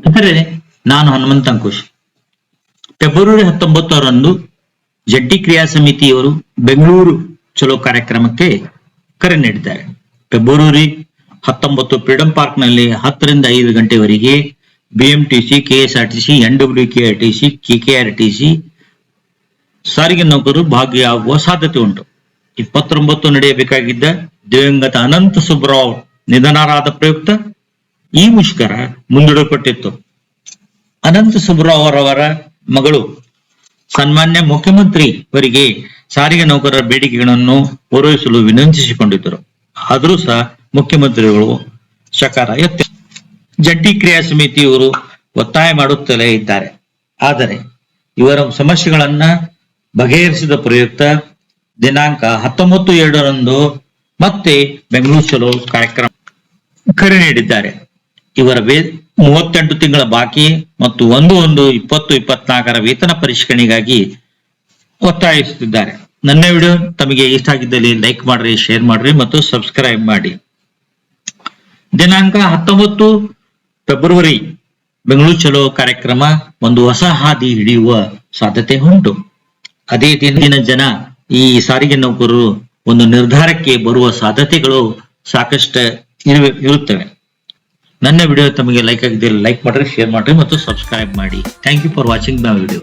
ಅಂದರೆ ನಾನು ಹನುಮಂತ ಅಂಕುಶ್. ಫೆಬ್ರವರಿ ಹತ್ತೊಂಬತ್ತರಂದು ಜಡ್ಡಿ ಕ್ರಿಯಾ ಸಮಿತಿಯವರು ಬೆಂಗಳೂರು ಚಲೋ ಕಾರ್ಯಕ್ರಮಕ್ಕೆ ಕರೆ ನೀಡಿದ್ದಾರೆ. ಫೆಬ್ರವರಿ ಹತ್ತೊಂಬತ್ತು ಫ್ರೀಡಂ ಪಾರ್ಕ್ನಲ್ಲಿ ಹತ್ತರಿಂದ ಐದು ಗಂಟೆವರೆಗೆ BMTC, KSRTC, N W KRTC KKRTC ಸಾರಿಗೆ ನೌಕರರು ಭಾಗಿಯಾಗುವ ಸಾಧ್ಯತೆ ಉಂಟು. ಇಪ್ಪತ್ತೊಂಬತ್ತು ನಡೆಯಬೇಕಾಗಿದ್ದ ದಿವಂಗತ ಅನಂತ ಸುಬ್ರಾವ್ ನಿಧನರಾದ ಪ್ರಯುಕ್ತ ಈ ಮುಷ್ಕರ ಮುಂದೂಡಲ್ಪಟ್ಟಿತ್ತು. ಅನಂತ ಸುಬ್ರಾವ್ ಮಗಳು, ಸನ್ಮಾನ್ಯ ಮುಖ್ಯಮಂತ್ರಿ ಅವರಿಗೆ ಸಾರಿಗೆ ನೌಕರರ ಬೇಡಿಕೆಗಳನ್ನು ಪೂರೈಸಲು ವಿನಂತಿಸಿಕೊಂಡಿದ್ದರು. ಆದರೂ ಸಹ ಮುಖ್ಯಮಂತ್ರಿಗಳು ಸಕಾರ ಎತ್ತ ಜಂಟಿ ಕ್ರಿಯಾ ಸಮಿತಿಯವರು ಒತ್ತಾಯ ಮಾಡುತ್ತಲೇ ಇದ್ದಾರೆ. ಆದರೆ ಇವರ ಸಮಸ್ಯೆಗಳನ್ನ ಬಗೆಹರಿಸಿದ ಪ್ರಯುಕ್ತ ದಿನಾಂಕ ಹತ್ತೊಂಬತ್ತು ಎರಡರಂದು ಮತ್ತೆ ಬೆಂಗಳೂರು ಚಲೋ ಕಾರ್ಯಕ್ರಮ ಕರೆ ನೀಡಿದ್ದಾರೆ. ಇವರ ವೇ ಮೂವತ್ತೆಂಟು ತಿಂಗಳ ಬಾಕಿ ಮತ್ತು ಒಂದು ಒಂದು ಇಪ್ಪತ್ತು ಇಪ್ಪತ್ನಾಲ್ಕರ ವೇತನ ಪರಿಷ್ಕರಣೆಗಾಗಿ ಒತ್ತಾಯಿಸುತ್ತಿದ್ದಾರೆ. ನನ್ನ ವಿಡಿಯೋ ತಮಗೆ ಇಷ್ಟ ಆಗಿದ್ದಲ್ಲಿ ಲೈಕ್ ಮಾಡ್ರಿ, ಶೇರ್ ಮಾಡ್ರಿ ಮತ್ತು ಸಬ್ಸ್ಕ್ರೈಬ್ ಮಾಡಿ. ದಿನಾಂಕ ಹತ್ತೊಂಬತ್ತು ಫೆಬ್ರವರಿ, ಬೆಂಗಳೂರು ಚಲೋ ಕಾರ್ಯಕ್ರಮ, ಒಂದು ಹೊಸ ಹಾದಿ ಹಿಡಿಯುವ ಸಾಧ್ಯತೆ ಉಂಟು. ಅದೇ ದಿನ ಜನ ಈ ಸಾರಿಗೆ ನೌಕರರು ಒಂದು ನಿರ್ಧಾರಕ್ಕೆ ಬರುವ ಸಾಧ್ಯತೆಗಳು ಸಾಕಷ್ಟು ಇರುತ್ತವೆ. ನನ್ನ ವಿಡಿಯೋ ತಮಗೆ ಲೈಕ್ ಆಗಿದ್ದಲ್ಲಿ ಲೈಕ್ ಮಾಡ್ರಿ ಶೇರ್ ಮಾಡ್ರಿ ಮತ್ತು ಸಬ್ಸ್ಕ್ರೈಬ್ ಮಾಡಿ. Thank you for watching my video